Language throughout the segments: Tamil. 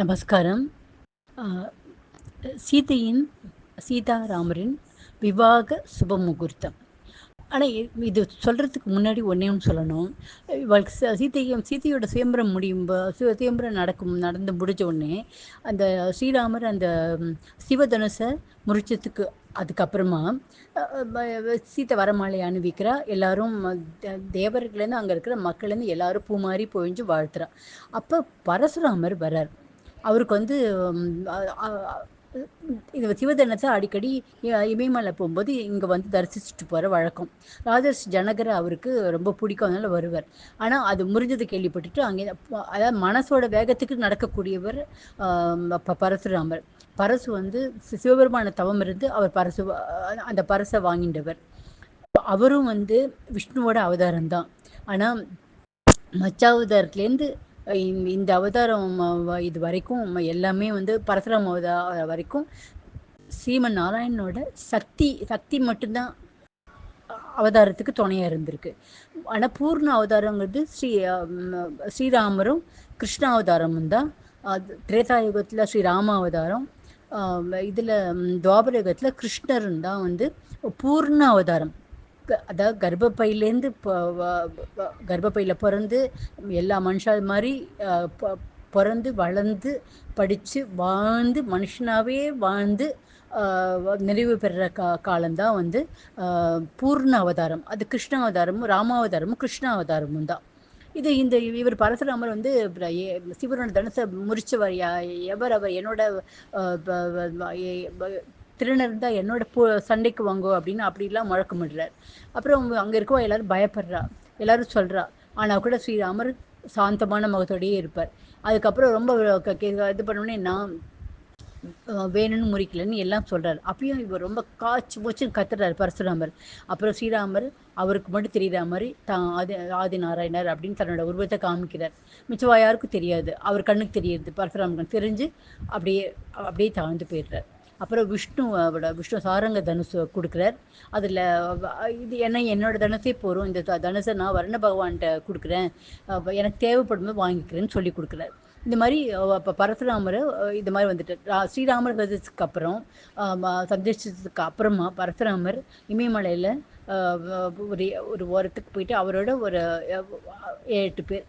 நமஸ்காரம். சீதையின் சீதாராமரின் விவாக சுப முகூர்த்தம் ஆனால் இது சொல்கிறதுக்கு முன்னாடி ஒன்றே ஒன்று சொல்லணும். இவளுக்கு சீதையும் சீதையோட சுயம்பரம் முடியும் சுயம்பரம் நடக்கும் நடந்து முடிஞ்ச உடனே அந்த ஸ்ரீராமர் அந்த சிவதனுசை முறிச்சதுக்கு அதுக்கப்புறமா சீத்தை வரமாலையை அணிவிக்கிறா. எல்லாரும் தேவர்கள்லேருந்து அங்கே இருக்கிற மக்கள்லேருந்து எல்லாரும் பூமாறி பொழிஞ்சு வாழ்த்துறா. அப்போ பரசுராமர் வரார் அவருக்கு வந்து இது சிவதனத்தை அடிக்கடி இமயமலை போகும்போது இங்கே வந்து தரிசிச்சுட்டு போகிற வழக்கம். ராஜர்ஷ் ஜனகரை அவருக்கு ரொம்ப பிடிக்கும் அதனால வருவார். ஆனால் அது முறிஞ்சது கேள்விப்பட்டுட்டு அங்கே அதாவது மனசோட வேகத்துக்கு நடக்கக்கூடியவர் பரசுராமர். பரசு வந்து சிவபெருமான தவம் இருந்து அவர் பரசு அந்த பரசை வாங்கின்றவர். அவரும் வந்து விஷ்ணுவோட அவதாரம் தான். ஆனால் மச்சாவதாரத்துலேருந்து இந்த இந்த அவதாரம் இது வரைக்கும் எல்லாமே வந்து பரசுராம அவதாரம் வரைக்கும் ஸ்ரீமன் நாராயணனோட சக்தி சக்தி மட்டும்தான் அவதாரத்துக்கு துணையாக இருந்திருக்கு. ஆனால் பூர்ண அவதாரங்கிறது ஸ்ரீ ஸ்ரீராமரும் கிருஷ்ண அவதாரமும் தான். அது திரேதாயுகத்தில் ஸ்ரீராம அவதாரம் இதில் துவாபர யுகத்தில் கிருஷ்ணரும் தான் வந்து பூர்ண அவதாரம். அதாவது கர்ப்பப்பையிலேருந்து கர்ப்பப்பையில் பிறந்து எல்லா மனுஷா மாதிரி ப- பிறந்து வளர்ந்து படித்து வாழ்ந்து மனுஷனாகவே வாழ்ந்து நிறைவு பெறுற கா காலம்தான் வந்து பூர்ண அவதாரம். அது கிருஷ்ண அவதாரமும் ராமாவதாரமும் கிருஷ்ண அவதாரமும் தான். இது இந்த இவர் பரசுராமர் வந்து பிர- சிவனோட தனுசை முறிச்சவர் யா- எவர் அவர் என்னோட ஆஹ், திருநர் இருந்தால் என்னோட போ சண்டைக்கு வாங்கோ அப்படின்னு அப்படிலாம் முழக்கமிடுறார். அப்புறம் அங்கே இருக்கவா எல்லாரும் பயப்படுறா. எல்லாரும் சொல்கிறா ஆனால் கூட ஸ்ரீராமர் சாந்தமான முகத்தோடையே இருப்பார். அதுக்கப்புறம் ரொம்ப கே- இது பண்ணோடனே நான் வேணும்னு முறிக்கலன்னு எல்லாம் சொல்கிறார் அப்பயும் இவர் ரொம்ப காய்ச்சி மூச்சு கத்துறாரு பரசுராமர். அப்புறம் ஸ்ரீராமர் அவருக்கு மட்டும் தெரியுற மாதிரி தான் ஆதி ஆதி நாராயணர் அப்படின்னு தன்னோட உருவத்தை காமிக்கிறார். மிச்சவா யாருக்கும் தெரியாது. அவர் கண்ணுக்கு தெரியுது பரசுராமன் தெரிஞ்சு அப்படியே அப்படியே தாழ்ந்து போயிடுறார். அப்புறம் விஷ்ணுவோட விஷ்ணு சாரங்க தனுசு கொடுக்குறார். அதில் இது என்ன என்னோட தனுசே போகிறோம் இந்த த- தனுசை நான் வர்ண பகவான்கிட்ட கொடுக்குறேன். எனக்கு தேவைப்படும் போது வாங்கிக்கிறேன்னு சொல்லி கொடுக்குறாரு. இந்த மாதிரி இப்போ பரசுராமர் இந்த மாதிரி வந்துட்டு ஸ்ரீராமர் சந்திச்சதுக்கு அப்புறம் சந்திச்சதுக்கு அப்புறமா பரசுராமர் இமயமலையில் ஒரு ஒரு ஓரத்துக்கு போயிட்டு அவரோட ஒரு எட்டு பேர்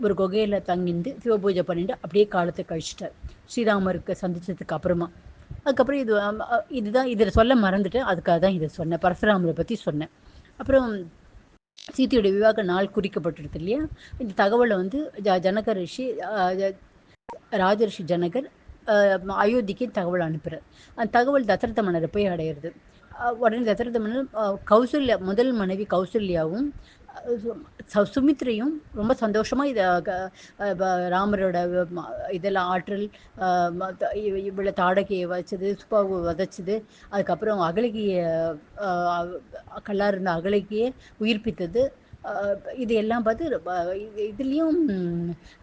ஒரு குகையில் தங்கிந்து சிவபூஜை பண்ணிட்டு அப்படியே காலத்தை கழிச்சிட்டார். ஸ்ரீராமருக்கு சந்திச்சதுக்கு அப்புறமா. அதுக்கப்புறம் இது இதுதான் இதில் சொல்ல மறந்துட்டேன். அதுக்காக தான் இதை சொன்னேன். பரசுராமரை பற்றி சொன்னேன். அப்புறம் சீத்தையுடைய விவாக நாள் குறிக்கப்பட்டிருக்கு இல்லையா? இந்த தகவலை வந்து ஜ ஜனக ரிஷி அஹ், ராஜரிஷி ஜனகர் அஹ், அயோத்திக்கு தகவல் அனுப்புகிறார் அந்த தகவல் தசரத மன்னரை போய் அடையிறது. உடனே தசரத மன்னர் கௌசல்யா முதல் மனைவி கௌசல்யாவும் சுமித்ரையும் ரொம்ப சந்தோஷமாக இதை ராமரோட இதெல்லாம் ஆற்றல் இவ்வளோ தாடகையை வச்சது சுப்பாவை வதைச்சது அதுக்கப்புறம் அகலகியை கல்லார் இருந்த அகலகியை உயிர்ப்பித்தது இது எல்லாம் பார்த்து இது- இதுலேயும்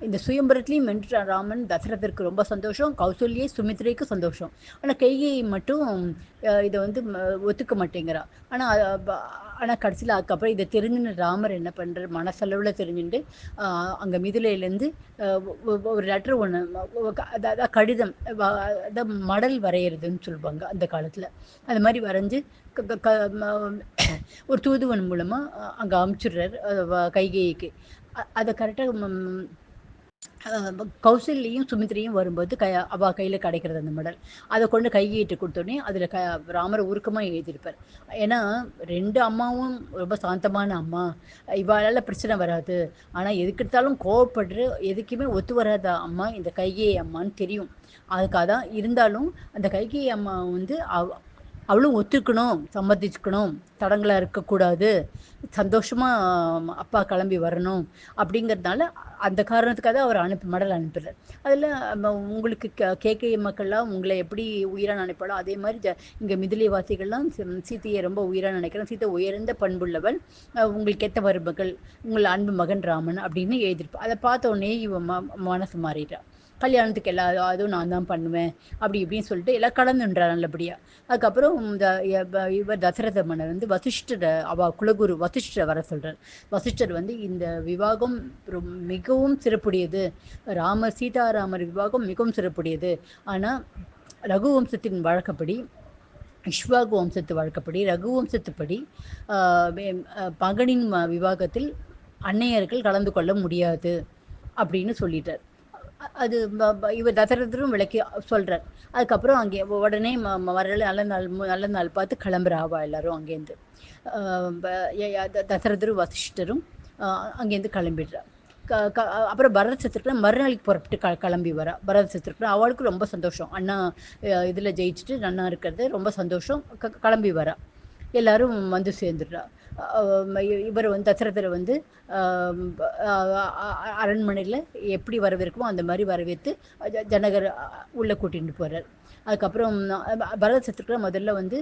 இந்த சுயம்பரத்துலேயும் வென்ற ராமன் தசரதற்கு ரொம்ப சந்தோஷம் கௌசல்யே சுமித்ரைக்கு சந்தோஷம். ஆனால் கைகை மட்டும் இதை வந்து ஒத்துக்க மாட்டேங்கிறா. ஆனால் ஆனால் கடைசியில் அதுக்கப்புறம் இதை தெரிஞ்சுன்னு ராமர் என்ன பண்ணுற மனசளவில் தெரிஞ்சுட்டு அங்கே மிதுலையிலேருந்து ஒரு லெட்டர் ஒன்று அதாவது கடிதம் அதான் மடல் வரைகிறதுன்னு சொல்லுவாங்க அந்த காலத்தில். அந்த மாதிரி வரைஞ்சு ஒரு தூதுவன் மூலமாக அங்கே அமுச்சிடுறார் கைகேயிக்கு. அதை கரெக்டாக கௌசல்லையும் சுமித்ரையும் வரும்போது க அவ கையில் கிடைக்கிறது அந்த மடல். அதை கொண்டு கையிட்டு கொடுத்தோடனே அதில் க ராமரை உருக்கமாக எழுதியிருப்பார். ஏன்னா ரெண்டு அம்மாவும் ரொம்ப சாந்தமான அம்மா. இவாளால் பிரச்சனை வராது. ஆனால் எதுக்கெடுத்தாலும் கோவப்படுற எதுக்குமே ஒத்து வராத அம்மா இந்த கைகேயி அம்மான்னு தெரியும். அதுக்காக தான் இருந்தாலும் அந்த கைகேயி அம்மா வந்து அவளும் ஒத்துக்கணும் சம்மதிச்சுக்கணும் தடங்களாக இருக்கக்கூடாது சந்தோஷமாக அப்பா கிளம்பி வரணும் அப்படிங்கிறதுனால அந்த காரணத்துக்காக அவர் அனுப்பி மடல் அனுப்புகிறார் அதில் உங்களுக்கு கேகே மக்கள்லாம் உங்களை எப்படி உயிராக நினைப்பாளோ அதே மாதிரி ஜ இங்கே மிதிலை வாசிகள்லாம் சீதையை ரொம்ப உயிராக நினைக்கிறேன். சீதை உயர்ந்த பண்புள்ளவள். உங்களுக்கு ஏற்ற மருமகள் உங்கள் அன்பு மகன் ராமன் அப்படின்னு எழுதியிருப்பா. அதை பார்த்த உடனே இவ ம மனசு மாறிடுறான் கல்யாணத்துக்கு எல்லா அதுவும் நான் தான் பண்ணுவேன். அப்படி இப்படின்னு சொல்லிட்டு எல்லாம் கலந்துன்றார் நல்லபடியாக அதுக்கப்புறம் இந்த இவர் தசரத மன்னர் வந்து வசிஷ்டரை அவ குலகுரு வசிஷ்டரை வர சொல்றார். வசிஷ்டர் வந்து இந்த விவாகம் ரொம்- மிகவும் சிறப்புடையது. ராமர் சீதாராமர் விவாகம் மிகவும் சிறப்புடையது. ஆனால் ரகுவம்சத்தின் வழக்கப்படி இஷ்வாகு வம்சத்து வழக்கப்படி ரகு வம்சத்துப்படி பகனின் ம- விவாகத்தில் அன்னையர்கள் கலந்து கொள்ள முடியாது. அப்படின்னு சொல்லிட்டார். அது ப- ப- இவர் தசரதரும் விளக்கி சொல்றார். அதுக்கப்புறம் அங்கே உடனே ம- மறுநாள் நல்ல நாள் நல்ல நாள் பார்த்து கிளம்புறாவா எல்லாரும் அங்கேருந்து தசரதரும் வசிஷ்டரும் அங்கேருந்து கிளம்பிடுறா. க க அப்புறம் பரத சத்துருக்குலாம் மறுநாளைக்கு புறப்பட்டு க கிளம்பி வரா. பரத சத்துருக்குலாம் அவளுக்கு ரொம்ப சந்தோஷம். அண்ணா இதில் ஜெயிச்சுட்டு அண்ணா இருக்கிறது ரொம்ப சந்தோஷம். க கிளம்பி வரா. எல்லாரும் வந்து சேர்ந்துடுறா. இவர் வந்து தசரதரை வந்து அரண்மனையில் எப்படி வரவேற்குமோ அந்த மாதிரி வரவேற்று ஜ- ஜனகர் உள்ளே கூட்டிகிட்டு போகிறார் அதுக்கப்புறம் பரத சத்துருக்குல முதல்ல வந்து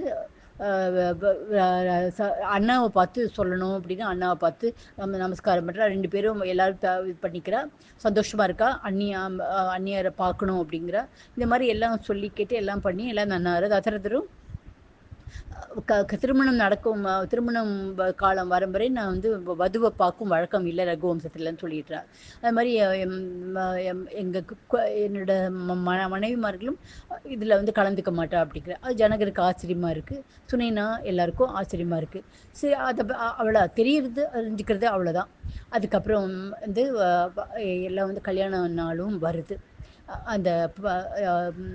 அண்ணாவை பார்த்து சொல்லணும் அப்படின்னு அண்ணாவை பார்த்து நம்ம நமஸ்காரம் பண்ணுறா ரெண்டு பேரும் எல்லோரும் த- இது பண்ணிக்கிறா. சந்தோஷமாக இருக்கா? அண்ணியா அஹ், அண்ணியாரை பார்க்கணும் அப்படிங்கிறா. இந்த மாதிரி எல்லாம் சொல்லி கேட்டு எல்லாம் பண்ணி எல்லாம் நன்னாரு தசரதரும் க க- திருமணம் நடக்கும் திருமணம் வ- காலம் வரும் வரை நான் வந்து வதுவை பார்க்கும் வழக்கம் இல்லை ரகுவம்சத்துலன்னு சொல்லிடுறார். அது மாதிரி எங்கள் என்னோட ம- மனைவிமார்களும் இதில் வந்து கலந்துக்க மாட்டா அப்படிங்கிற. அது ஜனகருக்கு ஆச்சரியமாக இருக்குது சுனைனா எல்லாருக்கும் ஆச்சரியமாக இருக்குது சரி அதை அவ்வளோ தெரியறது அறிஞ்சிக்கிறது அவ்வளோதான் அதுக்கப்புறம் வந்து எல்லாம் வந்து கல்யாண நாளும் வருது. அந்த ப-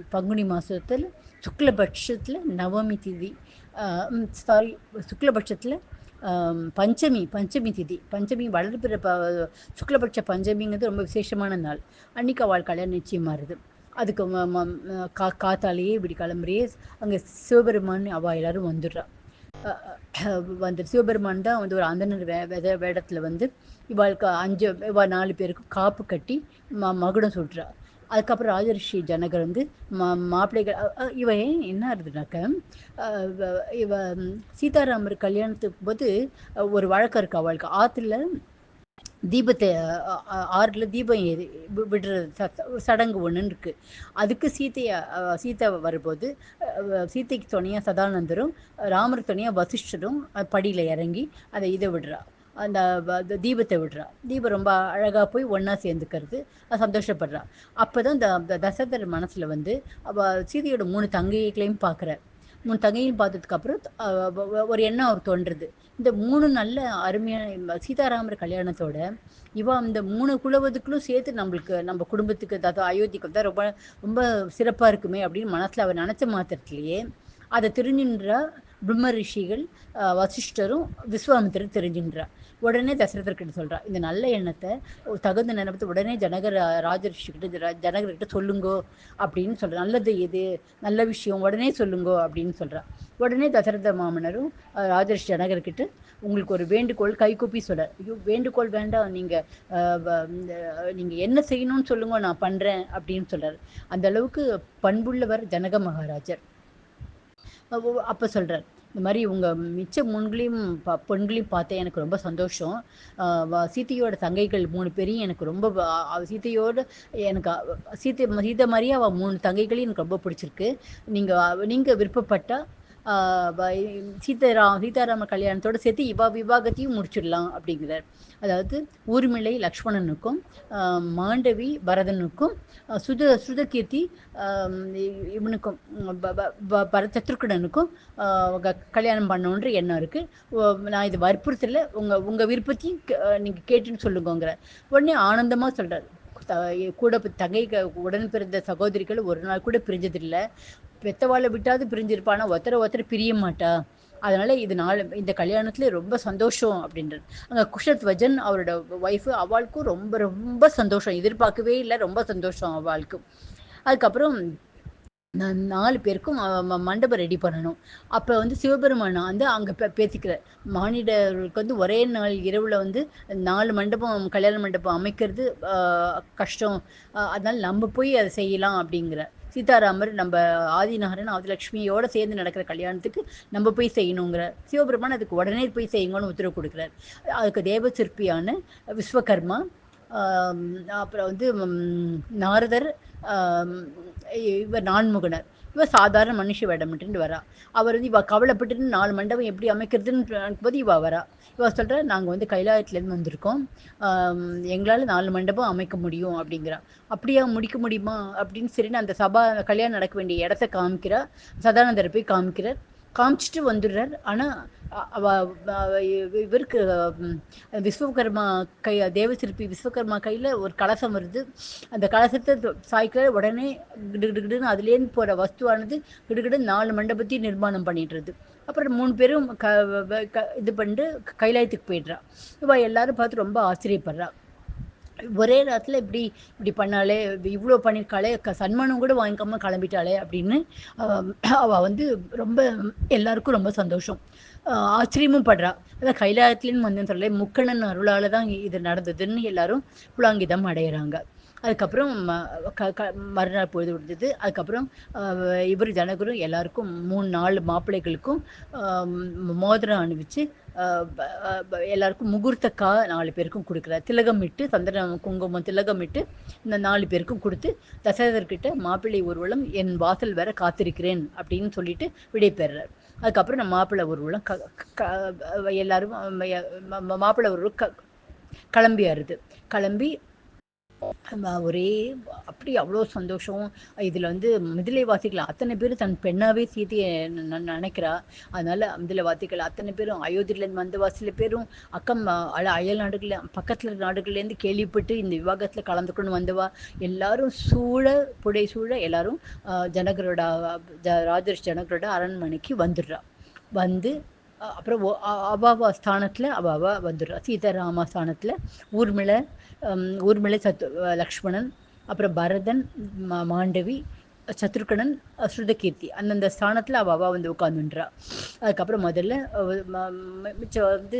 பங்குனி மாதத்தில் சுக்லபட்சத்தில் நவமி திதி சாரி சுக்லபட்சத்தில் பஞ்சமி பஞ்சமி திதி. பஞ்சமி வளர்பிற ப சுக்லபட்ச பஞ்சமிங்கிறது ரொம்ப விசேஷமான நாள். அன்னைக்கு அவள் கல்யாணம் நிச்சயமாகுது அதுக்கு ம- கா காத்தாலேயே இப்படி கிளம்புறையே அங்கே சிவபெருமான் அவள் எல்லாரும் வந்துடுறான் வந்து சிவபெருமான் தான் வந்து ஒரு அந்தனர் வே வேத வேடத்தில் வந்து இவாளுக்கு அஞ்சு இவா நாலு பேருக்கும் காப்பு கட்டி ம மகுடம் சுடுறா அதுக்கப்புறம் ராஜரிஷி ஜனகர் வந்து மா மாப்பிள்ளைகள் இவன் இவ என்ன ஆகுதுனாக்க இவ சீதாராமர் கல்யாணத்துக்கு போது ஒரு வழக்கம் இருக்கு அவளுக்கு. ஆற்றுல தீபத்தை ஆறுல தீபம் ஏறி விடுறது ச- சடங்கு ஒன்று இருக்கு. அதுக்கு சீத்தைய சீத்தை வரும்போது சீத்தைக்கு சீதைக்கு சதானந்தரும் ராமர் துணையாக வசிஷ்டரும் படியில் இறங்கி அதை இதை விடுறா. அந்த தீபத்தை விடுறா. தீபம் ரொம்ப அழகாக போய் ஒன்றா சேர்ந்துக்கிறது. சந்தோஷப்படுறா. அப்பதான் இந்த இந்த தசரதர் மனசில் வந்து அவள் சீதையோட மூணு தங்கைகளையும் பார்க்குற மூணு தங்கையும் பார்த்ததுக்கப்புறம் ஒரு எண்ணம் அவர் தோன்றுறது. இந்த மூணு நல்ல அருமையான சீதாராமர் கல்யாணத்தோட இவன் இந்த மூணு குழுவதுக்குள்ளும் சேர்த்து நம்மளுக்கு நம்ம குடும்பத்துக்கு அதாவது அயோத்திக்கு தான் ரொம்ப ரொம்ப சிறப்பாக இருக்குமே அப்படின்னு மனசில் அவர் நினச்ச மாத்திரத்திலேயே அதை திருநின்ற பிரம்ம ரிஷிகள் வசிஷ்டரும் விஸ்வாமித்திரர் தெரிஞ்சின்றா உடனே தசரதர்கிட்ட சொல்றா இந்த நல்ல எண்ணத்தை தகுந்த நினைப்பத்தை உடனே ஜனகர் ராஜரிஷிக்கிட்ட ஜனகர்கிட்ட சொல்லுங்கோ அப்படின்னு சொல்கிறார் நல்லது எது? நல்ல விஷயம் உடனே சொல்லுங்கோ அப்படின்னு சொல்றா உடனே தசரத மாமனரும் ராஜரிஷி ஜனகர்கிட்ட உங்களுக்கு ஒரு வேண்டுகோள் கைகூப்பி சொல்கிறார் ஐயோ வேண்டுகோள் வேண்டாம். நீங்கள் நீங்கள் என்ன செய்யணும்னு சொல்லுங்க நான் பண்ணுறேன் அப்படின்னு சொல்கிறார் அந்த அளவுக்கு பண்புள்ளவர் ஜனக மகாராஜர். அப்போ சொல்கிறார் இந்த மாதிரி உங்கள் மிச்ச முன்களையும் ப- பெண்களையும் பார்த்தேன் எனக்கு ரொம்ப சந்தோஷம். சீத்தையோட சீதையோட தங்கைகள் மூணு பேரையும் எனக்கு ரொம்ப சீத்தையோட எனக்கு சீத்தை சீதை மாதிரியே அவள் மூணு தங்கைகளையும் எனக்கு ரொம்ப பிடிச்சிருக்கு. நீங்கள் நீங்கள் விருப்பப்பட்டால் சீதாராம் சீதாராம கல்யாணத்தோட சேர்த்து இவா விவாகத்தையும் முடிச்சிடலாம் அப்படிங்கிறார். அதாவது ஊர்மிளை லக்ஷ்மணனுக்கும் மாண்டவி பரதனுக்கும் சுத சுதகீர்த்தி இவனுக்கும் உம் ப- பரத சத்ருக்கடனுக்கும் க- கல்யாணம் பண்ணணுன்ற எண்ணம் இருக்குது நான் இது வற்புறுத்தல உங்கள் உங்கள் விருப்பத்தையும் நீங்கள் கேட்டுன்னு சொல்லுங்கங்கிற. உடனே ஆனந்தமாக சொல்கிறார் த- கூட தங்கை க- உடன் பிறந்த சகோதரிகள் ஒரு நாள் கூட பிரிஞ்சதில்லை. பெத்தவாளை விட்டாவது பிரிஞ்சிருப்பானா? ஒருத்தரை ஒருத்தர் பிரிய மாட்டா. அதனால இது நாலு இந்த கல்யாணத்துல ரொம்ப சந்தோஷம் அப்படின்றது. அங்க குஷத் வஜன் அவரோட ஒய்ஃபு அவளுக்கும் ரொம்ப ரொம்ப சந்தோஷம். எதிர்பார்க்கவே இல்லை. ரொம்ப சந்தோஷம் அவளுக்கும் அதுக்கப்புறம் நாலு பேருக்கும் மண்டபம் ரெடி பண்ணணும். அப்போ வந்து சிவபெருமான் வந்து அங்கே பே பேசிக்கிறார். மானிடர்களுக்கு வந்து ஒரே நாள் இரவில் வந்து நாலு மண்டபம் கல்யாண மண்டபம் அமைக்கிறது கஷ்டம். அதனால் அதனால நம்ம போய் அதை செய்யலாம் அப்படிங்கிற சீதாராமர் நம்ம ஆதிநகரன் ஆதிலட்சுமியோட சேர்ந்து நடக்கிற கல்யாணத்துக்கு நம்ம போய் செய்யணுங்கிற சிவபெருமான் அதுக்கு உடனே போய் செய்யுங்கன்னு உத்தரவு கொடுக்குறார். அதுக்கு தேவ சிற்பியான விஸ்வகர்மா அப்புறம் வந்து நாரதர் இவர் நான்முகனர். இவ சாதாரண மனுஷ வேடமிட்டு வரா. அவர் வந்து இவ கவலைப்பட்டு நாலு மண்டபம் எப்படி அமைக்கிறதுன்னு போது இவ வரா. இவ சொல்கிறா நாங்கள் வந்து கைலாயத்துலேருந்து வந்திருக்கோம். எங்களால் நாலு மண்டபம் அமைக்க முடியும் அப்படிங்கிறா. அப்படியா முடிக்க முடியுமா? அப்படின்னு சரின்னு அந்த சபா கல்யாணம் நடக்க வேண்டிய இடத்த காமிக்கிறா. சதானந்தரை போய் காமிக்கிறார். காமிச்சிட்டு வந்துடுறார். ஆனால் இவருக்கு விஸ்வகர்மா கை தேவசிற்பி விஸ்வகர்மா கையில் ஒரு கலசம் வருது. அந்த கலசத்தை சாய்க்கிற உடனே கிடுகிடுன்னு அதுலேருந்து போகிற வஸ்துவானது கிடுகிடு நாலு மண்டபத்தையும் நிர்மாணம் பண்ணிடுறது. அப்புறம் மூணு பேரும் க இது பண்ணிட்டு கைலாயத்துக்கு போயிடுறா. இவள் எல்லாரும் பார்த்து ரொம்ப ஆச்சரியப்படுறா. ஒரே நேரத்தில் இப்படி இப்படி பண்ணாலே இவ்வளோ பண்ணியிருக்காளே க சன்மானம் கூட வாங்கிக்காம கிளம்பிட்டாளே அப்படின்னு அவள் வந்து ரொம்ப எல்லாருக்கும் ரொம்ப சந்தோஷம். ஆச்சரியமும் படுறா. அதான் கைலாயத்துலேன்னு வந்து சொல்ல முக்கணன் அருளால் தான் இது நடந்ததுன்னு எல்லாரும் புலாங்கிதம் அடையிறாங்க. அதுக்கப்புறம் க க மறுநாள் பொழுது விடுந்தது அதுக்கப்புறம் இவர் ஜனகரும் எல்லாருக்கும் மூணு நாலு மாப்பிள்ளைகளுக்கும் மோதிரம் அணிவிச்சு எல்லாருக்கும் முகூர்த்தக்கா நாலு பேருக்கும் கொடுக்குறார். திலகமிட்டு சந்திரன் குங்குமம் திலகமிட்டு இந்த நாலு பேருக்கும் கொடுத்து தசரதர்கிட்ட மாப்பிள்ளை ஊர்வலம் என் வாசல் வேற காத்திருக்கிறேன் அப்படின்னு சொல்லிட்டு விடைபெறார் அதுக்கப்புறம் நம்ம மாப்பிள்ளை ஊர்வலம் க எல்லாரும் மாப்பிள்ளை ஊர்வலம் க கிளம்பியாருது. கிளம்பி ஒரே அப்படி அவ்வளோ சந்தோஷம். இதில் வந்து மிதிலை வாசிகள் அத்தனை பேர் தன் பெண்ணாவே சீதையை நினைக்கிறா. அதனால மிதிலை வாசிகள் அத்தனை பேரும் அயோத்தியிலேருந்து வந்த வாசில பேரும் அக்கம் அல அயல் நாடுகளில் பக்கத்தில் நாடுகள்லேருந்து கேள்விப்பட்டு இந்த விவாகத்தில் கலந்துக்கணும் வந்தவா. எல்லாரும் சூழ புடை சூழ எல்லாரும் ஜனகரோட ராஜர்ஷ் ஜனகரோட அரண்மனைக்கு வந்துடுறா. வந்து அப்புறம் அவாவா ஸ்தானத்தில் அவாவா வந்துடுறா. சீதாராமா ஸ்தானத்தில் ஊர்மிளை ஊர்மிளை சத்து லக்ஷ்மணன் அப்புறம் பரதன் மாண்டவி சத்ருகணன் ஸ்ருதகீர்த்தி. அந்தந்த ஸ்தானத்தில் அவள் அவள் வந்து உட்காந்துன்றா அதுக்கப்புறம் முதல்ல மிச்சம் வந்து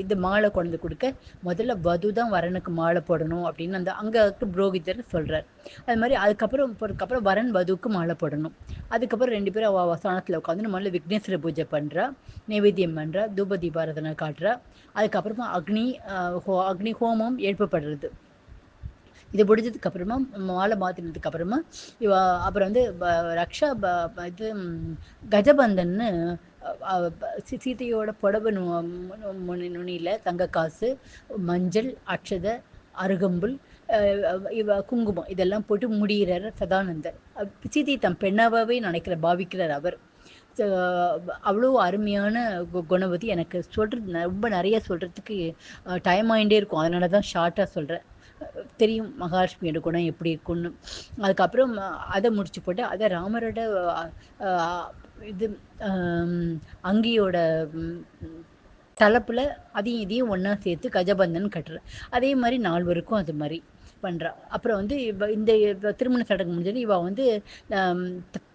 இது மாலை கொண்டு கொடுக்க முதல்ல வது தான் வரனுக்கு மாலை போடணும் அப்படின்னு அந்த அங்கே புரோகிதர் சொல்கிறார் அது மாதிரி அதுக்கப்புறம் அதுக்கப்புறம் வரன் வதுவுக்கு மாலை போடணும். அதுக்கப்புறம் ரெண்டு பேரும் அவள் வசனத்தில் உட்காந்து முதல்ல விக்னேஸ்வர பூஜை பண்ணுறா நைவேத்தியம் பண்ணுறா தூப தீபாரதனை காட்டுறா. அதுக்கப்புறமா அக்னி ஹோ அக்னி ஹோமம் எழுப்பப்படுறது இது முடிஞ்சதுக்கு அப்புறமா மாலை மாற்றினதுக்கு அப்புறமா இவ அப்புறம் வந்து ரக்ஷா இது கஜபந்தன்னு சீதையோட புடவை நுனியில் தங்க காசு மஞ்சள் அக்ஷதை அருகம்புல் இவ குங்குமம் இதெல்லாம் போட்டு முடிகிறார் சதானந்தர். சீதை தம் பெண்ணாவே நினைக்கிற பாவிக்கிறார் அவர். அவ்வளோ அருமையான குணவதி. எனக்கு சொல்கிறது ரொம்ப நிறைய சொல்கிறதுக்கு டைம் ஆகிட்டே இருக்கும். அதனால தான் ஷார்ட்டாக சொல்கிறேன் தெரியும் மகாலட்சுமியோட குணம் எப்படி இருக்குன்னு அதுக்கப்புறம் அதை முடிச்சு போட்டு அதை ராமரோட இது அங்கியோட தலைப்பில் அதையும் இதையும் ஒன்றா சேர்த்து கஜபந்தன் கட்டுறேன் அதே மாதிரி நால்வருக்கும் அது மாதிரி பண்ணுறா அப்புறம் வந்து இந்த திருமண சடங்கு முடிஞ்சது இவள் வந்து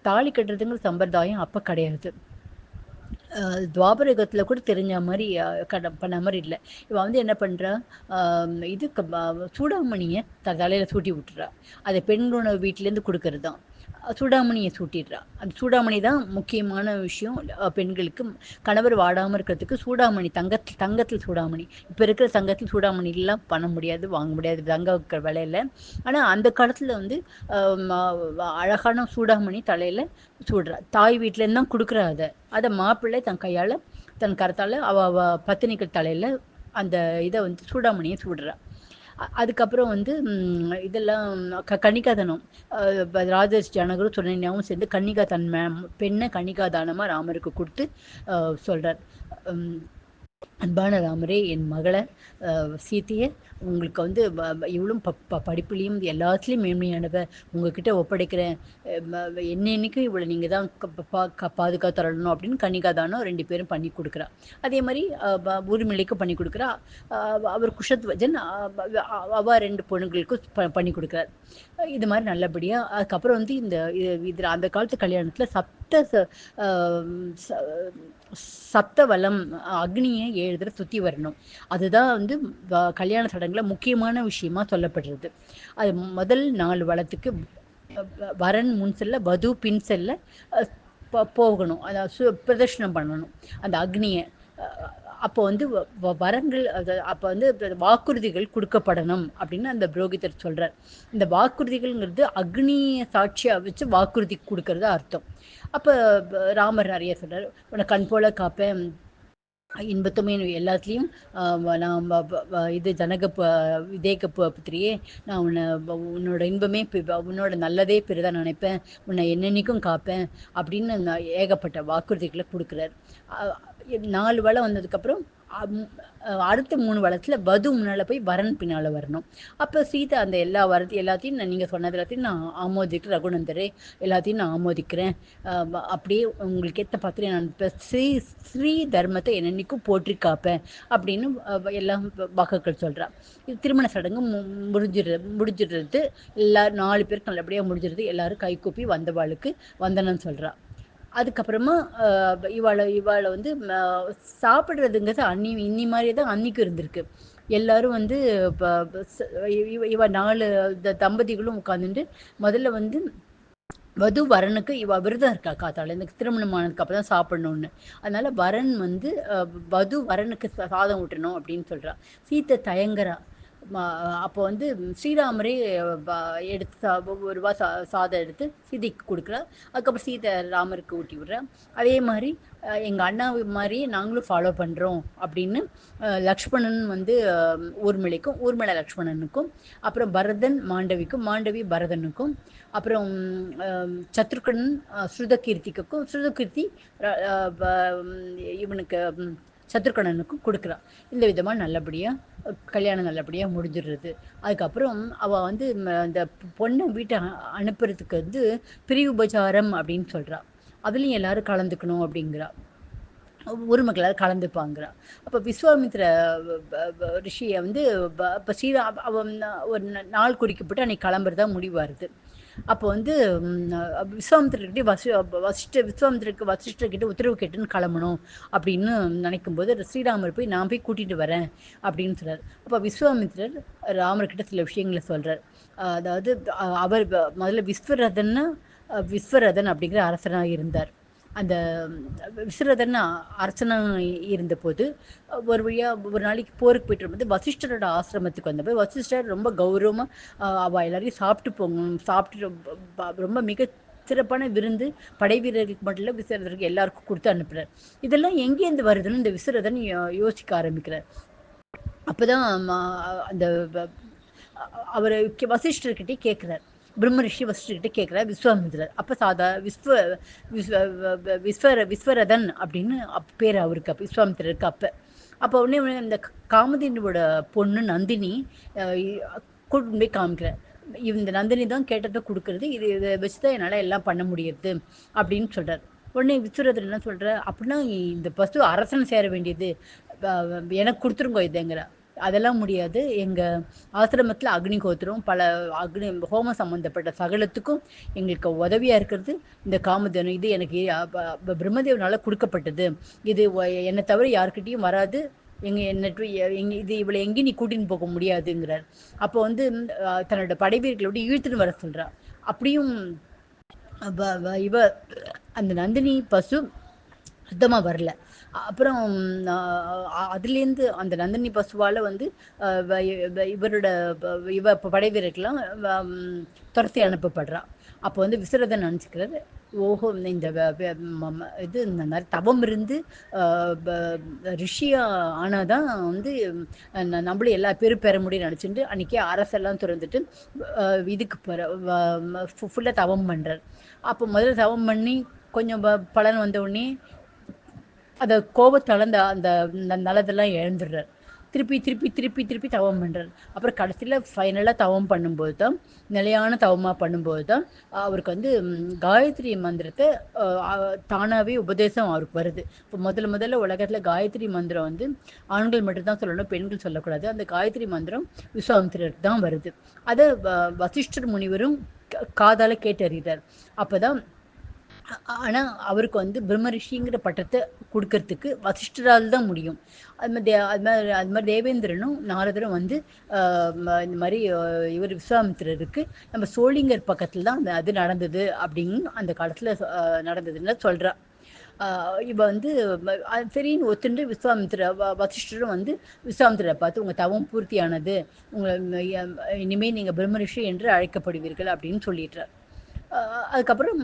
தாலி கட்டுறதுங்கிற சம்பிரதாயம் அப்போ கிடையாது. துவாபரகத்தில் கூட தெரிஞ்ச மாதிரி கட பண்ண மாதிரி இல்லை. இவன் வந்து என்ன பண்ணுறா இது சூடாமணியை த தலையில் சூட்டி விட்டுறா. அதை பெண்களோட வீட்டிலேருந்து கொடுக்கறது தான் சூடாமணியை சூட்டிடுறா. அந்த சூடாமணி தான் முக்கியமான விஷயம். பெண்களுக்கு கணவர் வாடாமல் இருக்கிறதுக்கு சூடாமணி தங்கத்தில் தங்கத்தில் சூடாமணி. இப்போ இருக்கிற தங்கத்தில் சூடாமணிலாம் பண்ண முடியாது வாங்க முடியாது தங்க வைக்கிற விலையில். ஆனால் அந்த காலத்தில் வந்து அழகான சூடாமணி தலையில் சூடுறா. தாய் வீட்டிலேருந்து தான் கொடுக்குறா அதை. அதை மாப்பிள்ளை தன் கையால் தன் கரத்தால் அவ அவ பத்தினிகள் தலையில் அந்த இதை வந்து சூடாமணியை சூடுறா. அதுக்கப்புறம் வந்து இதெல்லாம் க கன்னிகாதானம். ராஜேஷ் ஜனகரும் சுரண்யாவும் சேர்ந்து கன்னிகா தன்மை பெண்ணை கன்னிகாதானமாக ராமருக்கு கொடுத்து சொல்கிறார் அன்பான ராமரே என் மகளை சீத்தையை உங்களுக்கு வந்து இவளும் ப ப படிப்புலேயும் எல்லாத்துலேயும் மேன்மையானவ உங்ககிட்ட ஒப்படைக்கிறேன். என்னென்னைக்கும் இவளை நீங்கள் தான் பாதுகாத்து தரணும் அப்படின்னு கன்னிகாதானம் ரெண்டு பேரும் பண்ணி கொடுக்குறா. அதே மாதிரி உரிமிழைக்கும் பண்ணி கொடுக்குறா. அவர் குஷத்வஜன் அவ ரெண்டு பொண்ணுங்களுக்கும் ப பண்ணி கொடுக்குறார். இது மாதிரி நல்லபடியாக அதுக்கப்புறம் வந்து இந்த இதில் அந்த காலத்து கல்யாணத்தில் சப்த சப்த வளம் அக்னியை ஏழு தடவை சுற்றி வரணும். அதுதான் வந்து கல்யாண சடங்குல முக்கியமான விஷயமா சொல்லப்படுறது. அது முதல் நாலு வளத்துக்கு வரன் முன் செல்ல வது பின் செல்ல போகணும். அதாவது பிரதர்ஷனம் பண்ணணும். அந்த அக்னியை அப்போ வந்து வ- வ- வரங்கள் அது அப்போ வந்து வாக்குறுதிகள் கொடுக்கப்படணும் அப்படின்னு அந்த புரோகிதர் சொல்கிறார் இந்த வாக்குறுதிகள்ங்கிறது அக்னியை சாட்சியாக வச்சு வாக்குறுதி கொடுக்கறது அர்த்தம். அப்போ ராமர் நிறைய சொல்கிறார் உன்னை கண் போல காப்பேன். இன்பத்துமே எல்லாத்துலேயும் நான் வ- வ- இது ஜனக விதேக புத்திரியே நான் உன்னை வ- உன்னோட இன்பமே உன்னோட நல்லதே பெரிதாக நினைப்பேன். உன்னை என்னென்னைக்கும் காப்பேன் அப்படின்னு நான் ஏகப்பட்ட வாக்குறுதிகளை கொடுக்குறாரு. நாலு வளம் வந்ததுக்கப்புறம் அடுத்த மூணு வளத்தில் வது முன்னால் போய் வரன் பின்னால் வரணும். அப்போ சீதா அந்த எல்லா வரத்து எல்லாத்தையும் நான் நீங்கள் சொன்னது எல்லாத்தையும் நான் ஆமோதிக்கிறேன் ரகுநந்தரே எல்லாத்தையும் நான் ஆமோதிக்கிறேன். அப்படியே உங்களுக்கு ஏற்ற பார்த்துட்டு நான் இப்போ ஸ்ரீ ஸ்ரீ தர்மத்தை என்னென்னைக்கும் போற்றி காப்பேன் அப்படின்னு எல்லாம் வாக்குகள் சொல்கிறான் இது திருமண சடங்கு மு- முடிஞ்சிடுறது எல்லா நாலு பேருக்கு நல்லபடியாக முடிஞ்சிடுறது எல்லாரும் கைகூப்பி வந்தவாளுக்கு வந்தனன்னு சொல்கிறான் அதுக்கப்புறமா இவாளை இவாளை வந்து சாப்பிட்றதுங்கிறது அன்னி இன்னி மாதிரி தான் அன்னிக்கு இருந்திருக்கு. எல்லாரும் வந்து இவ நாலு தம்பதிகளும் உட்காந்துட்டு முதல்ல வந்து வது வரனுக்கு இவ விரதம் இருக்கா காத்தால இந்த திருமணம் ஆனதுக்கு அப்புறம் தான் சாப்பிடணும்னு. அதனால வரன் வந்து வது வரனுக்கு சாதம் ஊட்டணும் அப்படின்னு சொல்றா. சீத்தை தயங்குறா. அப்போ வந்து ஸ்ரீராமரே எடுத்து சா- ஒரு ரூபா சா சாதம் எடுத்து சீதைக்கு கொடுக்குறா அதுக்கப்புறம் சீதை ராமருக்கு ஊட்டி விடுறார். அதே மாதிரி எங்கள் அண்ணா மாதிரி நாங்களும் ஃபாலோ பண்ணுறோம் அப்படின்னு லக்ஷ்மணன் வந்து ஊர்மிளைக்கும் ஊர்மிளை லக்ஷ்மணனுக்கும் அப்புறம் பரதன் மாண்டவிக்கும் மாண்டவி பரதனுக்கும் அப்புறம் சத்ருகன் ஸ்ருதகீர்த்திக்கும் ஸ்ருதகீர்த்தி இவனுக்கு சத்ருகணனுக்கும் கொடுக்குறா இந்த விதமாக நல்லபடியாக கல்யாணம் நல்லபடியாக முடிஞ்சிடுறது. அதுக்கப்புறம் அவள் வந்து ம, அந்த பொண்ணை வீட்டை அ- அனுப்புறதுக்கு வந்து பிரிவுபச்சாரம் அப்படின்னு சொல்றா. அதுலேயும் எல்லாரும் கலந்துக்கணும் அப்படிங்கிறா. ஒரு மக்களால் கலந்துப்பாங்கிறா. அப்போ விஸ்வாமித்ர ப- ரிஷியை வந்து இப்போ ஸ்ரீரா அவன் ஒரு நாள் குறிக்கப்பட்டு அன்னைக்கு கிளம்புறதா முடிவாருது அப்போ வந்து விஸ்வாமித்திரர்கிட்ட வசி வசிஷ்ட விஸ்வாமித்திரருக்கு வசிஷ்டர்கிட்ட உத்தரவு கேட்டுன்னு கிளம்பணும் அப்படின்னு நினைக்கும் போது ஸ்ரீராமர் போய் நான் போய் கூட்டிகிட்டு வரேன் அப்படின்னு சொல்கிறார் அப்போ விஸ்வாமித்திரர் ராமர்கிட்ட சில விஷயங்களை சொல்கிறார் அதாவது அவர் முதல்ல விஸ்வரதன்னு விஸ்வரதன் அப்படிங்கிற அரசனாக இருந்தார். அந்த விஸ்வரதன் அரசனா இருந்தபோது ஒரு வழியாக ஒரு நாளைக்கு போருக்கு போயிட்டு வரும்போது வசிஷ்டரோட ஆசிரமத்துக்கு வந்தப்போ வசிஷ்டர் ரொம்ப கௌரவமாக அவள் எல்லாரையும் சாப்பிட்டு போங்க சாப்பிட்டு ரொம்ப- ரொம்ப மிக சிறப்பான விருந்து படை வீரர்களுக்கு மட்டும் இல்லை விசிறதற்கு எல்லாருக்கும் கொடுத்து அனுப்புகிறேன் இதெல்லாம் எங்கேருந்து வருதுன்னு இந்த விசிறதன் யோ- யோசிக்க ஆரம்பிக்கிறார். அப்போதான் அந்த அவர் வசிஷ்டர்கிட்டே கேட்குறார் பிரம்ம ரிஷி வசிஷ்டர்கிட்ட கேட்கிறார் விஸ்வாமித்திரர். அப்போ சாதா விஸ்வ விஸ்வ விஸ்வர விஸ்வரதன் அப்படின்னு அப் பேர் அவருக்கு அப்போ விஸ்வாமித்திரருக்கு அப்போ. அப்போ உடனே உடனே இந்த காமதினோட பொண்ணு நந்தினி கூட்டு போய் காமிக்கிறார். இந்த நந்தினி தான் கேட்டதை கொடுக்கறது இது இதை வச்சு தான் என்னால் எல்லாம் பண்ண முடியுது அப்படின்னு சொல்கிறார் உடனே விஸ்வரதன் என்ன சொல்கிறார் அப்படின்னா இந்த பசு அரசன் சேர வேண்டியது எனக்கு கொடுத்துருங்க இதுங்கிற. அதெல்லாம் முடியாது. எங்கள் ஆசிரமத்தில் அக்னி கோத்திரம் பல அக்னி ஹோம சம்பந்தப்பட்ட சகலத்துக்கும் எங்களுக்கு உதவியாக இருக்கிறது. இந்த காமதேனு இது எனக்கு பிரம்மதேவனால் கொடுக்கப்பட்டது. இது என்னை தவிர யாருக்கிட்டையும் வராது. எங்கள் என்ன எங்கே இது இவளை எங்கேயும் நீ கூட்டின்னு போக முடியாதுங்கிறார். அப்போ வந்து தன்னோட அஹ், தன்னோட படைவீர்களோட இழுத்துன்னு வர சொல்கிறார் அப்படியும் இவ அந்த நந்தினி பசு சுத்தமாக வரல. அப்புறம் அதுலேருந்து அந்த நந்தினி பசுவால் வந்து இவரோட இவ படை வீரர்கள்லாம் துரத்தி அனுப்பப்படுறா. அப்போ வந்து விசரதன் நினச்சிக்கிறாரு ஓஹோ இந்த இது இந்த மாதிரி தவம் இருந்து ரிஷியா ஆனால் தான் வந்து நம்மளும் எல்லா பேரும் பெற முடியும் நினச்சிட்டு அன்னைக்கே அரசெல்லாம் திறந்துட்டு இதுக்கு போற ஃபுல்லாக தவம் பண்ணுறார் அப்போ முதல்ல தவம் பண்ணி கொஞ்சம் ப- பலன் வந்த உடனே அந்த கோபத்தால அந்த அந்த ந- நலதெல்லாம் இழந்துடுறார் திருப்பி திருப்பி திருப்பி திருப்பி தவம் பண்ணுறாரு அப்புறம் கடைசியில் ஃபைனலாக தவம் பண்ணும்போது தான் நிலையான தவமாக பண்ணும்போது தான் அவருக்கு வந்து காயத்ரி மந்திரத்தை தானாகவே உபதேசம் அவருக்கு வருது. இப்போ முதல்ல முதல்ல உலகத்தில் காயத்ரி மந்திரம் வந்து ஆண்கள் மட்டும்தான் சொல்லணும் பெண்கள் சொல்லக்கூடாது. அந்த காயத்ரி மந்திரம் விஸ்வாமித்திரருக்கு தான் வருது. அதை வ- வசிஷ்டர் முனிவரும் காதால் கேட்டறிகிறார். அப்போ தான் ஆனால் அவருக்கு வந்து பிரம்ம ரிஷிங்கிற பட்டத்தை கொடுக்கறதுக்கு வசிஷ்டரால் தான் முடியும். அது மாதிரி தே- அது மாதிரி அது மாதிரி தேவேந்திரனும் நாரதரும் வந்து இந்த மாதிரி இவர் விஸ்வாமித்திரருக்கு நம்ம சோழிங்கர் பக்கத்தில் தான் அந்த அது நடந்தது அப்படின்னு அந்த காலத்தில் நடந்ததுன்னு சொல்கிறா ஆஹ் இவ வந்து சரின்னு ஒத்துண்டு விஸ்வாமித்திர வசிஷ்டரும் வந்து விஸ்வாமித்திரரை பார்த்து உங்கள் தவம் பூர்த்தியானது. உங்களை இனிமேல் நீங்கள் பிரம்மரிஷி என்று அழைக்கப்படுவீர்கள் அப்படின்னு சொல்லிடுறார் அதுக்கப்புறம்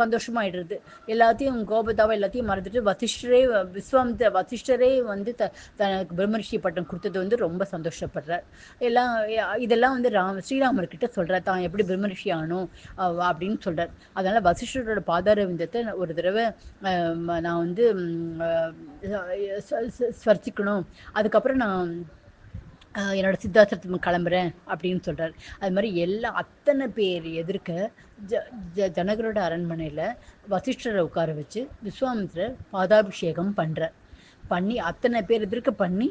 சந்தோஷமாயிடுறது. எல்லாத்தையும் கோபதாவை எல்லாத்தையும் மறந்துட்டு வசிஷ்டரே விஸ்வாமித்திர வசிஷ்டரே வந்து த தனக்கு பிரம்மரிஷி பட்டம் கொடுத்தது வந்து ரொம்ப சந்தோஷப்படுறார். எல்லாம் இதெல்லாம் வந்து ராம் ஸ்ரீராமர்கிட்ட சொல்கிறார் தான் எப்படி பிரம்மரிஷி ஆனோம் அப்படின்னு சொல்கிறார் அதனால் வசிஷ்டரோட பாதாரவிந்தத்தை ஒரு தடவை நான் வந்து ஸ்வர்ச்சிக்கணும் அதுக்கப்புறம் நான் என்னோட சித்தாசிரத்துக்கு கிளம்புறேன் அப்படின்னு சொல்கிறார் அது மாதிரி எல்லா அத்தனை பேர் எதிர்க்க ஜ ஜ ஜனகரோட அரண்மனையில் வசிஷ்டரை உட்கார வச்சு விஸ்வாமித்திரர் பாதாபிஷேகம் பண்ணுறார் பண்ணி அத்தனை பேர் எதிர்க்க பண்ணி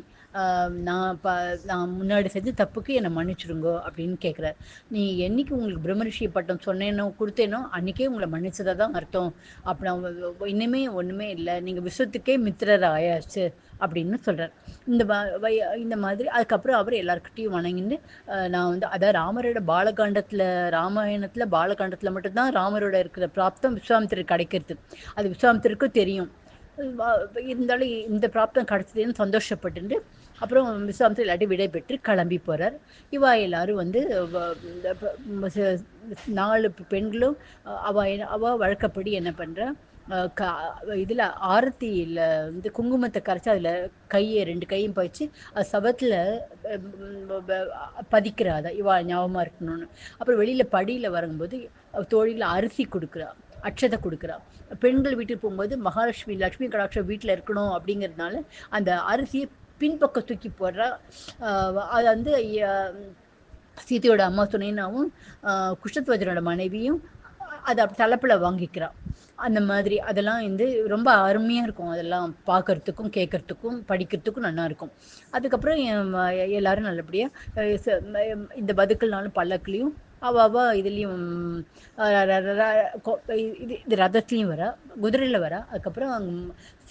நான் ப நான் முன்னாடி செஞ்ச தப்புக்கு என்னை மன்னிச்சிடுங்கோ அப்படின்னு கேட்குறாரு நீ என்னைக்கு உங்களுக்கு பிரம்மரிஷி பட்டம் சொன்னேனோ கொடுத்தேனோ அன்றைக்கே உங்களை மன்னிச்சதை தான் அர்த்தம். அப்புறம் இன்னுமே ஒன்றுமே இல்லை. நீங்கள் விஸ்வத்துக்கே மித்திரர் ஆயாச்சு அப்படின்னு சொல்கிறார் இந்த வ- வை- இந்த மாதிரி அதுக்கப்புறம் அவர் எல்லாருக்கிட்டையும் வணங்கிட்டு நான் வந்து அதாவது ராமரோட பாலகாண்டத்தில் ராமாயணத்தில் பாலகாண்டத்தில் மட்டும்தான் ராமரோட இருக்கிற பிராப்தம் விஸ்வாமித்திரர் கிடைக்கிறது. அது விஸ்வாமித்திரருக்கும் தெரியும். இருந்தாலும் இந்த பிராப்தம் கிடச்சதுன்னு சந்தோஷப்பட்டு அப்புறம் விஸ்வாமித்திரர் இல்லாட்டி விடை பெற்று கிளம்பி போகிறார் இவா எல்லாரும் வந்து வ- இந்த நாலு பெண்களும் அவ அவ வழக்கப்படி என்ன பண்ணுறா க இதில் ஆரத்தியில் வந்து குங்குமத்தை கரைச்சி அதில் கையை ரெண்டு கையும் பயிச்சு அது சபத்தில் பதிக்கிறாதா இவா ஞாபகமாக இருக்கணும்னு. அப்புறம் வெளியில் படியில் வரும்போது தோழியில் அரிசி கொடுக்குறா அட்சதை கொடுக்குறா. பெண்கள் வீட்டுக்கு போகும்போது மகாலட்சுமி லட்சுமி கடாட்சம் வீட்டில் இருக்கணும் அப்படிங்கிறதுனால அந்த அரிசியை பின்பக்கம் தூக்கி போடுறா. அது வந்து சீதையோட அம்மா துணைனாவும் குஷ்டத்வஜனோட மனைவியும் அதை அப்படி தலைப்பில் வாங்கிக்கிறான் அந்த மாதிரி அதெல்லாம் வந்து ரொம்ப அருமையாக இருக்கும். அதெல்லாம் பார்க்கறதுக்கும் கேட்கறதுக்கும் படிக்கிறதுக்கும் நல்லா இருக்கும். அதுக்கப்புறம் எல்லாரும் நல்லபடியாக இந்த பதுக்கல்னாலும் பல்லக்குலேயும் அவ இதுலேயும் இது இது ரதத்துலேயும் வர குதிரையில் வர அதுக்கப்புறம் அங்க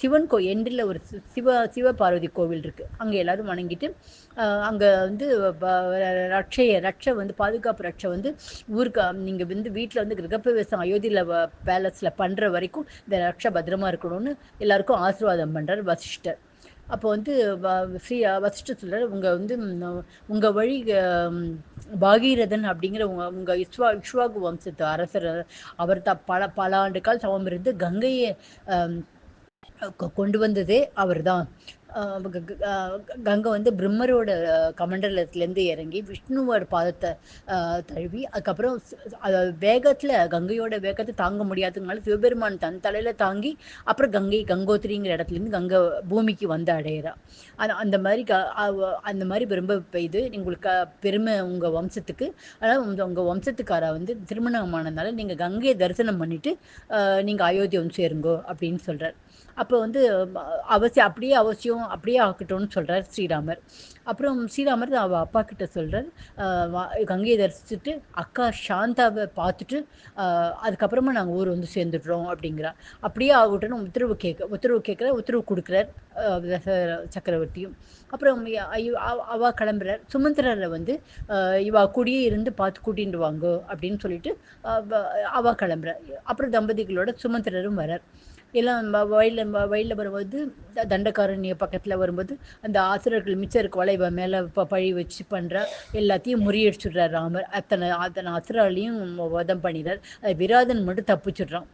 சிவன் கோ எண்டில் ஒரு சிவ சிவ பார்வதி கோவில் இருக்குது அங்கே எல்லோரும் வணங்கிட்டு அங்கே வந்து ப- ரட்சைய ரட்சை வந்து பாதுகாப்பு ரட்சை வந்து ஊருக்கு நீங்கள் வந்து வீட்டில் வந்து கிரகப்பிரவேசம் அயோத்தியில் பேலஸில் பண்ணுற வரைக்கும் இந்த ரட்சை பத்திரமா இருக்கணும்னு எல்லாருக்கும் ஆசீர்வாதம் பண்ணுறார் வசிஷ்டர். அப்போ வந்து வ- ஸ்ரீ வசிஷ்டர் உங்கள் வந்து உங்கள் வழி பாகீரதன் அப்படிங்கிற உங்கள் உங்கள் இஸ்வா இஷ்வாகு வம்சத்து அரசர் அவர் த பல பல ஆண்டு கால் சமம் இருந்து கங்கையை கொண்டு வந்ததே அவர் தான் கங்கை வந்து பிரம்மரோட கமண்டலத்திலேருந்து இறங்கி விஷ்ணுவோட பாதத்தை தழுவி அதுக்கப்புறம் அதாவது வேகத்தில் கங்கையோட வேகத்தை தாங்க முடியாததுனால சிவபெருமான் தன் தலையில் தாங்கி அப்புறம் கங்கை கங்கோத்திரிங்கிற இடத்துலேருந்து கங்கை பூமிக்கு வந்து அடையிறா. அந்த அந்த மாதிரி க அந்த மாதிரி ரொம்ப பெய்து இது உங்களுக்கு பெருமை உங்கள் வம்சத்துக்கு. அதாவது உங்கள் உங்கள் வம்சத்துக்காரா வந்து திருமணம் ஆனதுனால நீங்கள் கங்கையை தரிசனம் பண்ணிவிட்டு நீங்கள் அயோத்தியம் சேருங்கோ அப்படின்னு சொல்கிறார் அப்போ வந்து அவசியம் அப்படியே அவசியம் அப்படியே ஆக்கட்டும்னு சொல்கிறார் ஸ்ரீராமர். அப்புறம் ஸ்ரீராமர் அவ அப்பா கிட்ட சொல்கிறார் கங்கையை தரிசிச்சுட்டு அக்கா சாந்தாவை பார்த்துட்டு அதுக்கப்புறமா நாங்கள் ஊர் வந்து சேர்ந்துடுறோம் அப்படிங்கிறா அப்படியே ஆகட்டும்னு உத்தரவு கேட்க உத்தரவு கேட்குற உத்தரவு கொடுக்குறார் சக்கரவர்த்தியும். அப்புறம் ஐயோ, அவ- கிளம்புறார். சுமந்திரரை வந்து இவா இவ இருந்து பார்த்து கூட்டிட்டு வாங்க அப்படின்னு சொல்லிட்டு அவ- கிளம்புறார். அப்புறம் தம்பதிகளோட சுமந்திரரும் வரார். எல்லாம் வயலில் வயலில் வரும்போது தண்டக்காரணிய பக்கத்தில் வரும்போது அந்த ஆசிரியர்கள் மிச்சம் இருக்க வளைவ மேலே ப பழி வச்சு பண்ணுறா எல்லாத்தையும் முறியடிச்சுடுறார் ராமர். அத்தனை அத்தனை அசுராலையும் வதம் பண்ணிடுறார். அது விராதன் மட்டும் தப்பிச்சுடுறான்.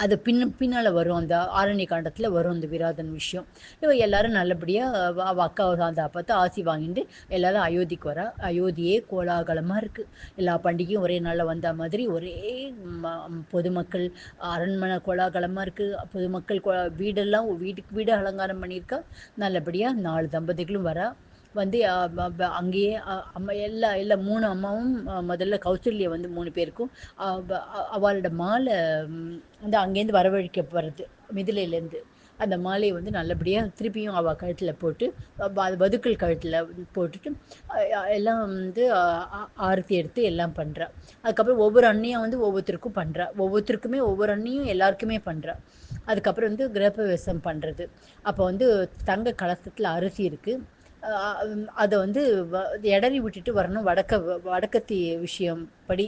அது பின்ன பின்னால் வரும். அந்த ஆரணி காண்டத்தில் வரும் அந்த விராதன் விஷயம். இவ எல்லாரும் நல்லபடியாக அவள் அக்காவை சார்ந்த பார்த்து ஆசி வாங்கிட்டு எல்லாரும் அயோத்திக்கு வரா அயோத்தியே கோலாகலமாக இருக்குது எல்லா பண்டிகையும் ஒரே நாளில் வந்த மாதிரி ஒரே ம- பொதுமக்கள் அரண்மனை கோலாகலமாக இருக்குது பொதுமக்கள் வீடெல்லாம் வீட்டுக்கு வீடு அலங்காரம் பண்ணியிருக்கா. நல்லபடியாக நாலு தம்பதிகளும் வரா. வந்து அங்கேயே அம்மா எல்லா எல்லா மூணு அம்மாவும் முதல்ல கௌசல்யா வந்து மூணு பேருக்கும் அவளோட மாலை வந்து அங்கேருந்து வரவழைக்கப்படுறது மிதிலையிலேருந்து. அந்த மாலையை வந்து நல்லபடியாக திருப்பியும் அவள் கழுத்தில் போட்டு அது வதுக்கள் கழுத்தில் போட்டுட்டு எல்லாம் வந்து ஆரத்தி எடுத்து எல்லாம் பண்ணுறா அதுக்கப்புறம் ஒவ்வொரு அண்ணியும் வந்து ஒவ்வொருத்தருக்கும் பண்ணுறா ஒவ்வொருத்தருக்குமே ஒவ்வொரு அண்ணியும் எல்லாருக்குமே பண்ணுறா அதுக்கப்புறம் வந்து கிரகப்பிரவேசம் பண்ணுறது அப்போ வந்து தங்க கலசத்தில் அரிசி இருக்குது அதை வந்து வ- விட்டுட்டு வரணும். வடக்க வடக்கத்தி விஷயம் படி.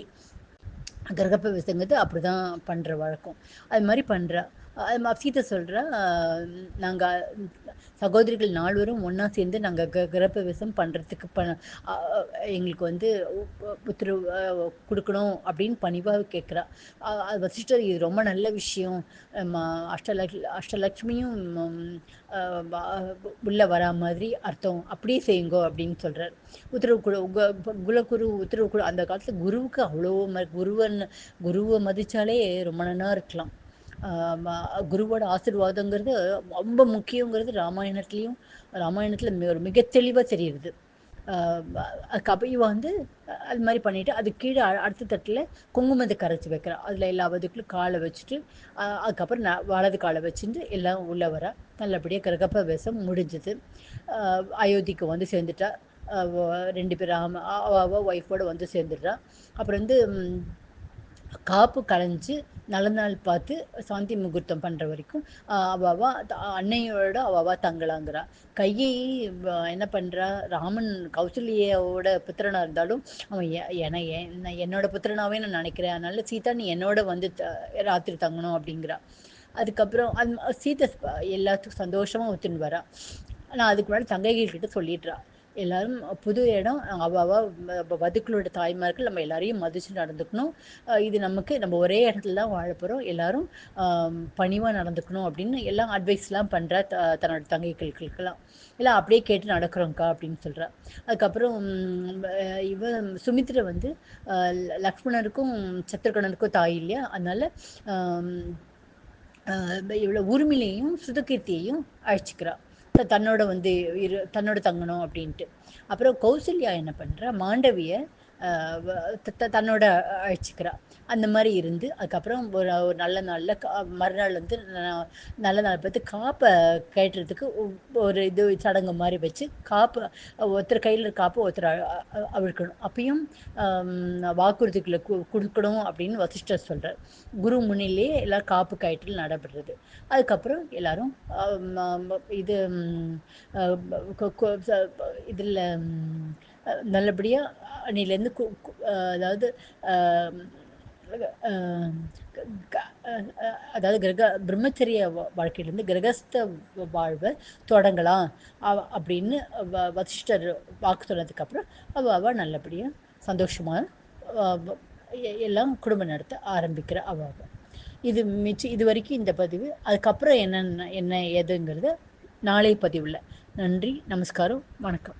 கிரகப்பிரவேசங்கிறது அப்படி தான் பண்ணுற வழக்கம். அது மாதிரி பண்ணுறா அது சீதை சொல்கிறா நாங்கள் சகோதரிகள் நால்வரும் ஒன்றா சேர்ந்து நாங்கள் க கிரகப்பிரவேசம் பண்ணுறதுக்கு ப எங்களுக்கு வந்து உத்தரவு கொடுக்கணும் அப்படின்னு பணிவாக கேட்குறா அது வசிஷ்டர் இது ரொம்ப நல்ல விஷயம். அஷ்டலக் அஷ்டலக்ஷ்மியும் உள்ளே வரா மாதிரி அர்த்தம். அப்படியே செய்யுங்கோ அப்படின்னு சொல்கிறார் உத்தரவு குழு குலகுரு உத்தரவு குழு அந்த காலத்தில் குருவுக்கு அவ்வளோ ம குருவன் குருவை மதித்தாலே ரொம்ப நல்லா இருக்கலாம். குருவோட ஆசிர்வாதங்கிறது ரொம்ப முக்கியங்கிறது ராமாயணத்துலேயும் ராமாயணத்தில் ஒரு மிக தெளிவாக தெரியுது. அதுக்கப்புறம் வந்து அது மாதிரி பண்ணிட்டு அது கீழே அடுத்த தட்டில் குங்குமத்தை கரைச்சி வைக்கிறான். அதில் எல்லா வதுக்குள்ளும் காலை வச்சுட்டு அதுக்கப்புறம் ந வலது காலை வச்சுட்டு எல்லாம் உள்ளே வர நல்லபடியாக கிரகப்பிரவேசம் முடிஞ்சது. அயோத்திக்கு வந்து சேர்ந்துட்டா ரெண்டு பேரும் ஆமாம் ஒய்ஃபோடு ஒய்ஃபோட வந்து சேர்ந்துடுறான் அப்புறம் வந்து காப்பு களைஞ்சு நல்ல நாள் பார்த்து சாந்தி முகூர்த்தம் பண்ணுற வரைக்கும் அவாவா அன்னையோட அவாவா தங்கலாங்கிறா. கையை என்ன பண்ணுறா ராமன் கௌசல்யாவோட புத்திரனாக இருந்தாலும் அவன் என என்ன என்னோட புத்திரனாவே நான் நினைக்கிறேன். அதனால சீதா நீ என்னோட வந்து த- ராத்திரி தங்கணும் அப்படிங்கிறா. அதுக்கப்புறம் அது சீதை எல்லாத்துக்கும் சந்தோஷமாக ஒத்துன்னு வரா. நான் அதுக்கு முன்னாடி தங்கைகள் கிட்ட சொல்லிடுறா. எல்லாரும் புது இடம் அவ வதுக்களோட தாய்மார்கள் நம்ம எல்லாரையும் மதித்து நடந்துக்கணும். இது நமக்கு நம்ம ஒரே இடத்துல தான் வாழ போகிறோம் எல்லாரும் பணிவாக நடந்துக்கணும் அப்படின்னு எல்லாம் அட்வைஸ்லாம் பண்ணுறா த தன்னோட தங்கைகளுக்கெல்லாம். எல்லாம் அப்படியே கேட்டு நடக்கிறோங்க்கா அப்படின்னு சொல்கிறா அதுக்கப்புறம் இவ சுமித்ரா வந்து லக்ஷ்மணருக்கும் சத்ருகணனுக்கும் தாய் இல்லையா? அதனால இவ்வளோ உரிமையிலையும் சுதகீர்த்தியையும் அழைச்சிக்கிறாள் தன்னோட வந்து இரு தன்னோட தங்கணும் அப்படின்ட்டு. அப்புறம் கௌசல்யா என்ன பண்ணுறா மாண்டவியை தன்னோட அழைச்சிக்கிறா. அந்த மாதிரி இருந்து அதுக்கப்புறம் ஒரு ஒரு நல்ல நாளில் மறுநாள் வந்து நல்ல நாள் பார்த்து காப்பை கேட்டுறதுக்கு ஒரு இது சடங்கு மாதிரி வச்சு காப்பு ஒருத்தர் கையில் காப்பு ஒருத்தர் அவிழ்க்கணும். அப்பயும் வாக்குறுதிகளை கு- கொடுக்கணும் அப்படின்னு வசிஷ்டர் சொல்கிறார் குரு முன்னிலேயே எல்லாம் காப்பு கயிற்றில் நடைபெறுறது அதுக்கப்புறம் எல்லாரும் இது இதில் நல்லபடியாக அன்னையிலேருந்து கு அதாவது அதாவது கிரக பிரம்மச்சரிய வாழ்க்கையிலேருந்து கிரகஸ்த வாழ்வை தொடங்கலாம். அப்படின்னு வ- வசிஷ்டர் வாக்கு சொன்னதுக்கப்புறம் அவ அவ நல்லபடியாக சந்தோஷமாக எல்லாம் குடும்பம் நடத்த ஆரம்பிக்கிற அவ இது மிச்சம் இது வரைக்கும் இந்த பதிவு. அதுக்கப்புறம் என்னென்ன என்ன ஏதுங்கிறத நாளை பதிவில். நன்றி நமஸ்காரம் வணக்கம்.